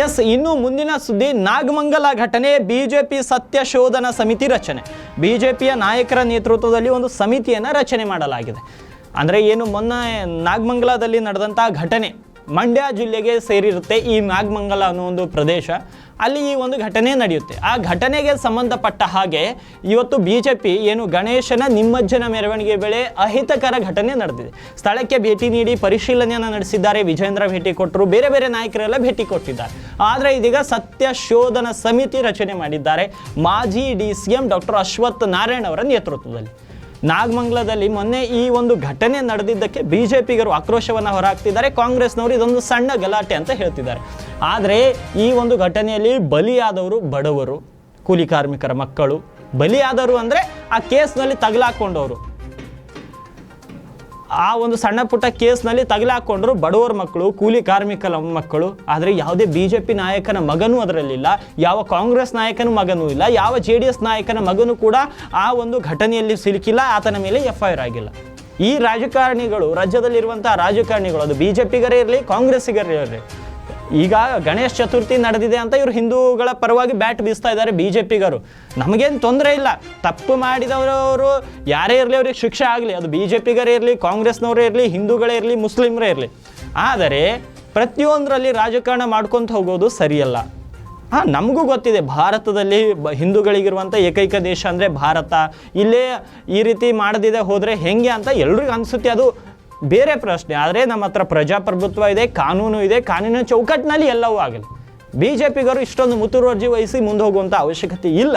S, ಇನ್ನು ಮುಂದಿನ ಸುದ್ದಿ, ನಾಗಮಂಗಲ ಘಟನೆ, ಬಿಜೆಪಿ ಸತ್ಯ ಶೋಧನಾ ಸಮಿತಿ ರಚನೆ. ಬಿಜೆಪಿಯ ನಾಯಕರ ನೇತೃತ್ವದಲ್ಲಿ ಒಂದು ಸಮಿತಿಯನ್ನು ರಚನೆ ಮಾಡಲಾಗಿದೆ. ಅಂದರೆ ಏನು, ಮೊನ್ನೆ ನಾಗಮಂಗಲದಲ್ಲಿ ನಡೆದಂಥ ಘಟನೆ ಮಂಡ್ಯ ಜಿಲ್ಲೆಗೆ ಸೇರಿರುತ್ತೆ ಈ ನಾಗಮಂಗಲ ಅನ್ನೋ ಒಂದು ಪ್ರದೇಶ. ಅಲ್ಲಿ ಈ ಒಂದು ಘಟನೆ ನಡೆಯುತ್ತೆ. ಆ ಘಟನೆಗೆ ಸಂಬಂಧಪಟ್ಟ ಹಾಗೆ ಇವತ್ತು ಬಿ ಜೆ ಪಿ ಏನು ಗಣೇಶನ ನಿಮ್ಮಜ್ಜನ ಮೆರವಣಿಗೆ ವೇಳೆ ಅಹಿತಕರ ಘಟನೆ ನಡೆದಿದೆ. ಸ್ಥಳಕ್ಕೆ ಭೇಟಿ ನೀಡಿ ಪರಿಶೀಲನೆಯನ್ನು ನಡೆಸಿದ್ದಾರೆ. ವಿಜಯೇಂದ್ರ ಭೇಟಿ ಕೊಟ್ಟರು. ಬೇರೆ ಬೇರೆ ನಾಯಕರೆಲ್ಲ ಭೇಟಿ ಕೊಟ್ಟಿದ್ದಾರೆ. ಆದರೆ ಇದೀಗ ಸತ್ಯ ಶೋಧನ ಸಮಿತಿ ರಚನೆ ಮಾಡಿದ್ದಾರೆ ಮಾಜಿ D C M doctor Ashwath Narayan ಅವರ ನೇತೃತ್ವದಲ್ಲಿ. ನಾಗಮಂಗಲದಲ್ಲಿ ಮೊನ್ನೆ ಈ ಒಂದು ಘಟನೆ ನಡೆದಿದ್ದಕ್ಕೆ ಬಿ ಜೆ ಪಿಗರು ಆಕ್ರೋಶವನ್ನು ಹೊರಹಾಕ್ತಿದ್ದಾರೆ. ಕಾಂಗ್ರೆಸ್ನವರು ಇದೊಂದು ಸಣ್ಣ ಗಲಾಟೆ ಅಂತ ಹೇಳ್ತಿದ್ದಾರೆ. ಆದರೆ ಈ ಒಂದು ಘಟನೆಯಲ್ಲಿ ಬಲಿಯಾದವರು ಬಡವರು, ಕೂಲಿ ಕಾರ್ಮಿಕರ ಮಕ್ಕಳು. ಬಲಿಯಾದವರು ಅಂದರೆ ಆ ಕೇಸ್ನಲ್ಲಿ ತಗಲಾಕೊಂಡವರು. ಆ ಒಂದು ಸಣ್ಣ ಪುಟ್ಟ ಕೇಸ್ನಲ್ಲಿ ತಗಲಾಕೊಂಡ್ರು ಬಡವರ ಮಕ್ಕಳು, ಕೂಲಿ ಕಾರ್ಮಿಕರ ಮಕ್ಕಳು. ಆದರೆ ಯಾವುದೇ ಬಿ ಜೆ ಪಿ ನಾಯಕನ ಮಗನೂ ಅದರಲ್ಲಿಲ್ಲ. ಯಾವ ಕಾಂಗ್ರೆಸ್ ನಾಯಕನ ಮಗನೂ ಇಲ್ಲ. ಯಾವ ಜೆ ಡಿ ಎಸ್ ನಾಯಕನ ಮಗನೂ ಕೂಡ ಆ ಒಂದು ಘಟನೆಯಲ್ಲಿ ಸಿಲುಕಿಲ್ಲ. ಆತನ ಮೇಲೆ ಎಫ್ ಐ ಆರ್ ಆಗಿಲ್ಲ. ಈ ರಾಜಕಾರಣಿಗಳು ರಾಜ್ಯದಲ್ಲಿರುವಂಥ ರಾಜಕಾರಣಿಗಳು, ಅದು ಬಿ ಜೆ ಪಿಗರೇ ಇರಲಿ, ಕಾಂಗ್ರೆಸ್ಸಿಗರೇ ಇರಲಿ ಈಗ ಗಣೇಶ ಚತುರ್ಥಿ ನಡೆದಿದೆ ಅಂತ ಇವರು ಹಿಂದೂಗಳ ಪರವಾಗಿ ಬ್ಯಾಟ್ ಬೀಸ್ತಾ ಇದ್ದಾರೆ ಬಿ ಜೆ ಪಿಗರು ನಮಗೇನು ತೊಂದರೆ ಇಲ್ಲ. ತಪ್ಪು ಮಾಡಿದವರವರು ಯಾರೇ ಇರಲಿ ಅವ್ರಿಗೆ ಶಿಕ್ಷೆ ಆಗಲಿ. ಅದು ಬಿ ಜೆ ಪಿಗರೇ ಇರಲಿ, ಕಾಂಗ್ರೆಸ್ನವರೇ ಇರಲಿ, ಹಿಂದೂಗಳೇ ಇರಲಿ, ಮುಸ್ಲಿಮರೇ ಇರಲಿ. ಆದರೆ ಪ್ರತಿಯೊಂದರಲ್ಲಿ ರಾಜಕಾರಣ ಮಾಡ್ಕೊತ ಹೋಗೋದು ಸರಿಯಲ್ಲ. ಹಾಂ, ನಮಗೂ ಗೊತ್ತಿದೆ. ಭಾರತದಲ್ಲಿ ಬ ಹಿಂದೂಗಳಿಗಿರುವಂಥ ಏಕೈಕ ದೇಶ ಅಂದರೆ ಭಾರತ. ಇಲ್ಲೇ ಈ ರೀತಿ ಮಾಡದಿದೆ ಹೋದರೆ ಹೆಂಗೆ ಅಂತ ಎಲ್ರಿಗೂ ಅನಿಸುತ್ತೆ. ಅದು ಬೇರೆ ಪ್ರಶ್ನೆ, ಆದರೆ ನಮ್ಮ ಹತ್ರ ಪ್ರಜಾಪ್ರಭುತ್ವ ಇದೆ, ಕಾನೂನು ಇದೆ, ಕಾನೂನಿನ ಚೌಕಟ್ಟಿನಲ್ಲಿ ಎಲ್ಲವೂ ಆಗಲಿ ಬಿ ಜೆ ಪಿಗರು ಇಷ್ಟೊಂದು ಮುತುವರ್ಜಿ ವಹಿಸಿ ಮುಂದೆ ಹೋಗುವಂಥ ಅವಶ್ಯಕತೆ ಇಲ್ಲ.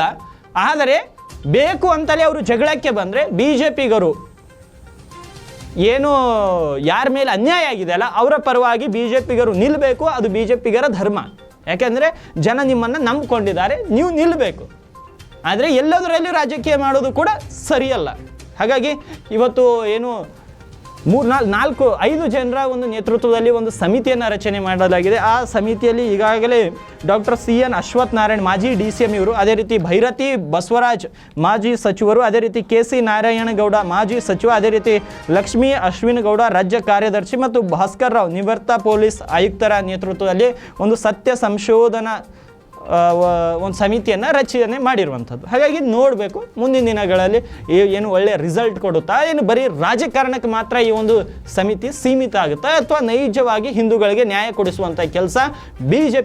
ಆದರೆ ಬೇಕು ಅಂತಲೇ ಅವರು ಜಗಳಕ್ಕೆ ಬಂದರೆ ಬಿ ಜೆ ಪಿಗರು ಏನು ಯಾರ ಮೇಲೆ ಅನ್ಯಾಯ ಆಗಿದೆ ಅಲ್ಲ, ಅವರ ಪರವಾಗಿ ಬಿ ಜೆ ಪಿಗರು ನಿಲ್ಲಬೇಕು ಅದು ಬಿ ಜೆ ಪಿಗರ ಧರ್ಮ. ಯಾಕೆಂದರೆ ಜನ ನಿಮ್ಮನ್ನು ನಂಬಿಕೊಂಡಿದ್ದಾರೆ, ನೀವು ನಿಲ್ಲಬೇಕು ಆದರೆ ಎಲ್ಲದರಲ್ಲಿ ರಾಜಕೀಯ ಮಾಡೋದು ಕೂಡ ಸರಿಯಲ್ಲ. ಹಾಗಾಗಿ ಇವತ್ತು ಏನು ಮೂರು ನಾಲ್ಕು ನಾಲ್ಕು, ಐದು ಜನರ ಒಂದು ನೇತೃತ್ವದಲ್ಲಿ ಒಂದು ಸಮಿತಿಯನ್ನು ರಚನೆ ಮಾಡಲಾಗಿದೆ. ಆ ಸಮಿತಿಯಲ್ಲಿ ಈಗಾಗಲೇ doctor C N Ashwath Narayan, ಮಾಜಿ ಡಿ ಸಿ ಎಂ ಇವರು, ಅದೇ ರೀತಿ ಭೈರತಿ ಬಸವರಾಜ್, ಮಾಜಿ ಸಚಿವರು, ಅದೇ ರೀತಿ ಕೆ ಸಿ ನಾರಾಯಣಗೌಡ ಮಾಜಿ ಸಚಿವ, ಅದೇ ರೀತಿ ಲಕ್ಷ್ಮೀ ಅಶ್ವಿನ್ ಗೌಡ, ರಾಜ್ಯ ಕಾರ್ಯದರ್ಶಿ ಮತ್ತು ಭಾಸ್ಕರ್ ರಾವ್ ನಿವೃತ್ತ ಪೊಲೀಸ್ ಆಯುಕ್ತರ ನೇತೃತ್ವದಲ್ಲಿ ಒಂದು ಸತ್ಯ ಸಂಶೋಧನಾ ಒಂದು ಸಮಿತಿಯನ್ನು ರಚನೆ ಮಾಡಿರುವಂಥದ್ದು. ಹಾಗಾಗಿ ನೋಡಬೇಕು. ಮುಂದಿನ ದಿನಗಳಲ್ಲಿ ಏನು ಒಳ್ಳೆಯ ರಿಸಲ್ಟ್ ಕೊಡುತ್ತಾ, ಏನು ಬರೀ ರಾಜಕಾರಣಕ್ಕೆ ಮಾತ್ರ ಈ ಒಂದು ಸಮಿತಿ ಸೀಮಿತ ಆಗುತ್ತಾ, ಅಥವಾ ನೈಜವಾಗಿ ಹಿಂದೂಗಳಿಗೆ ನ್ಯಾಯ ಕೊಡಿಸುವಂಥ ಕೆಲಸ ಬಿ ಜೆ